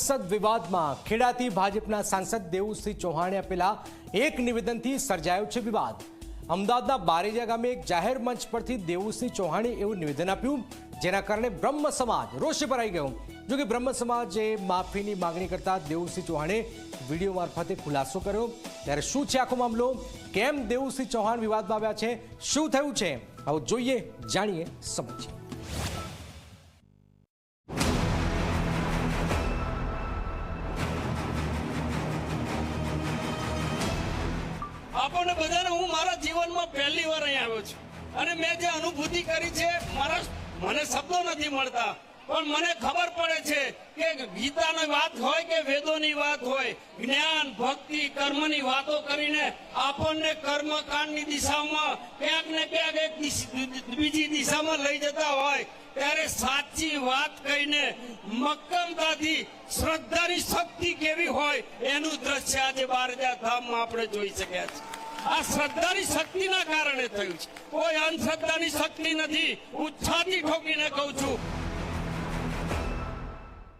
સંસદ વિવાદમાં ખેડાથી ભાજપના સાંસદ દેવુસિંહ ચૌહાણે આપેલા એક નિવેદનથી સર્જાયો છે વિવાદ. અમદાવાદના બારેજા ગામે એક જાહેર મંચ પરથી દેવુસિંહ ચૌહાણે એવું નિવેદન આપ્યું, જેના કારણે બ્રહ્મ સમાજ રોષે ભરાઈ ગયો. જોકે બ્રહ્મ સમાજે માફીની માગણી કરતા દેવુસિંહ ચૌહાણે વીડિયો મારફતે ખુલાસો કર્યો. ત્યારે શું છે આખો મામલો? કેમ દેવુસિંહ ચૌહાણ વિવાદમાં આવ્યા છે? શું થયું છે? આવું જોઈએ, જાણીએ સમજીએ. આપણને બધાને હું મારા જીવનમાં પહેલી વાર અહીં આવ્યો છું. અને મેં જે અનુભૂતિ કરી છે, મારા મને શબ્દો નથી મળતા. પણ મને ખબર પડે છે કે ગીતાની વાત હોય કે વેદોની વાત હોય, જ્ઞાન, ભક્તિ, કર્મની વાતો કરીને આપણને કર્મકાંડની દિશામાં ક્યાંક ને ક્યાંક એક બીજી દિશામાં લઈ જતા હોય. ત્યારે સાચી વાત કહીને મક્કમતાથી શ્રદ્ધાની શક્તિ કેવી હોય એનું દ્રશ્ય આજે બારજા ધામમાં આપણે જોઈ શક્યા છે આ શ્રદ્ધાની શક્તિના કારણે થયું છે. કોઈ અંધશ્રદ્ધાની શક્તિ નથી. હું ઠોકીને કહું છું.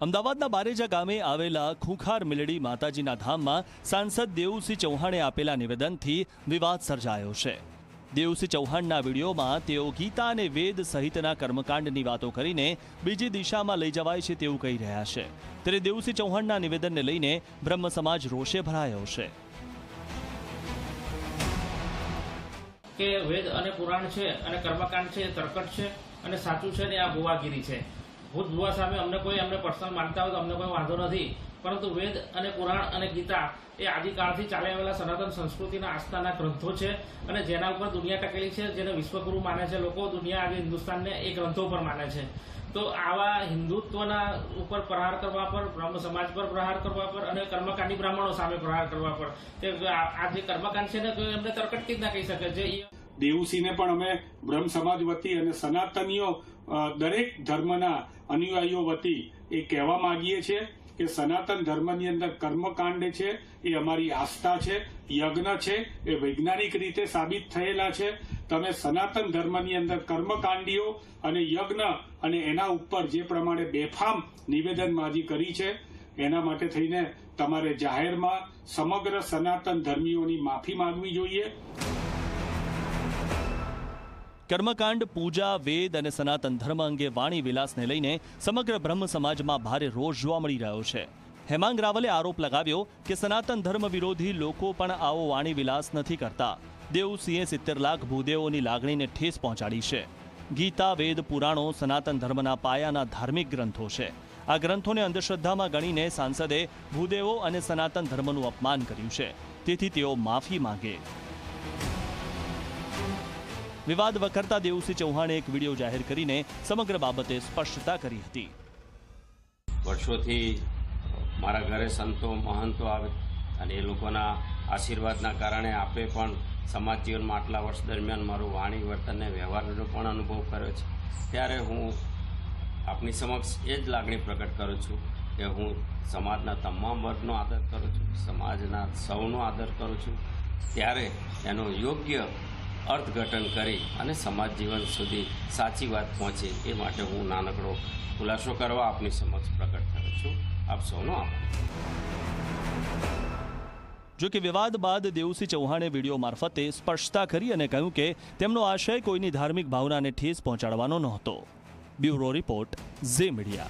અમદાવાદના બારેજા ગામે આવેલા ખૂંખાર મિલડી માતાજીના ધામમાં સાંસદ દેવુસિંહ ચૌહાણે આપેલા નિવેદનથી વિવાદ સર્જાયો છે. દેવુસિંહ ચૌહાણના વિડીયોમાં તેઓ ગીતા અને વેદ સહિતના કર્મકાંડની વાતો કરીને બીજી દિશામાં લઈ જવાય છે તેવું કહી રહ્યા છે. ત્યારે દેવુસિંહ ચૌહાણના નિવેદનને લઈને બ્રહ્મ સમાજ રોષે ભરાયો છે. કે વેદ અને પુરાણ છે, અને કર્મકાંડ છે એ તરકટ છે, અને સાચું છે ને આ ભુવાગીરી છે. ભૂત ભુવા સામે અમને કોઈ, અમને પર્સનલ માનતા હોય તો અમને કોઈ વાંધો નથી. પરંતુ વેદ અને પુરાણ અને ગીતા એ આદિકાળથી ચાલી આવેલા સનાતન સંસ્કૃતિના આસ્થાના ગ્રંથો છે અને જેના ઉપર દુનિયા ટકેલી છે, જેને વિશ્વગુરુ માને છે. લોકો દુનિયા આજે હિન્દુસ્તાનને એ ગ્રંથો પર માને છે. તો આવા હિન્દુત્વના ઉપર પ્રહાર કરવા પર, બ્રહ્મ સમાજ પર પ્રહાર કરવા પર અને કર્મકાંડી બ્રાહ્મણો સામે પ્રહાર કરવા પર કે આ જે કર્મકાંડ છે ને, તો એમને તરકટ જ ના કહી શકે? છે દેવુસિંહને પણ અમે બ્રહ્મ સમાજ વતી અને સનાતનીઓ દરેક ધર્મના અનુયાયીઓ વતી એ કહેવા માંગીએ છીએ. કે સનાતન ધર્મની અંદર કર્મકાંડ છે, એ અમારી આસ્થા છે, યજ્ઞ છે, એ વૈજ્ઞાનિક રીતે સાબિત થયેલા છે. તમે સનાતન ધર્મની અંદર કર્મકાંડીઓ અને યજ્ઞ અને એના ઉપર જે પ્રમાણે બેફામ નિવેદનબાજી કરી છે, એના માટે થઈને તમારે જાહેરમાં સમગ્ર સનાતન ધર્મીઓની માફી માંગવી જોઈએ. કર્મકાંડ, પૂજા, વેદ અને સનાતન ધર્મ અંગે વાણી વિલાસને લઈને સમગ્ર બ્રહ્મ સમાજમાં ભારે રોષ જોવા મળી રહ્યો છે. હેમાંગ રાવલે આરોપ લગાવ્યો કે સનાતન ધર્મ વિરોધી લોકો પણ આવો વાણી વિલાસ નથી કરતા. દેવસિંહે સિત્તેર લાખ ભૂદેવોની લાગણીને ઠેસ પહોંચાડી છે. ગીતા, વેદ, પુરાણો સનાતન ધર્મના પાયાના ધાર્મિક ગ્રંથો છે. આ ગ્રંથોને અંધશ્રદ્ધામાં ગણીને સાંસદે ભૂદેવો અને સનાતન ધર્મનું અપમાન કર્યું છે. તેથી તેઓ માફી માંગે. વિવાદ વખરતા દેવુસિંહ ચૌહાણે એક વીડિયો જાહેર કરીને સમગ્ર બાબતે સ્પષ્ટતા કરી હતી. વર્ષોથી મારા ઘરે સંતો, મહંતો આવે અને એ લોકોના આશીર્વાદના કારણે આપે પણ સમાજ જીવનમાં આટલા વર્ષ દરમિયાન મારું વાણી, વર્તન અને વ્યવહારનો પણ અનુભવ કર્યો છે. ત્યારે હું આપની સમક્ષ એ જ લાગણી પ્રકટ કરું છું કે હું સમાજના તમામ વર્ગનો આદર કરું છું, સમાજના સૌનો આદર કરું છું. ત્યારે એનો યોગ્ય અર્થઘટન કરી અને સમાજ જીવન સુધી સાચી વાત પહોંચે એ માટે હું નાનકડો ખુલાસો કરવા આપની સમક્ષ પ્રગટ કરું છું. આપ સૌનો આભાર. જો કે વિવાદ બાદ દેવસિંહ ચૌહાણે વીડિયો મારફતે સ્પષ્ટતા કરી અને કહ્યું કે તેમનો આશય કોઈની ધાર્મિક ભાવનાને ઠેસ પહોંચાડવાનો નહોતો. Bureau report Zee media.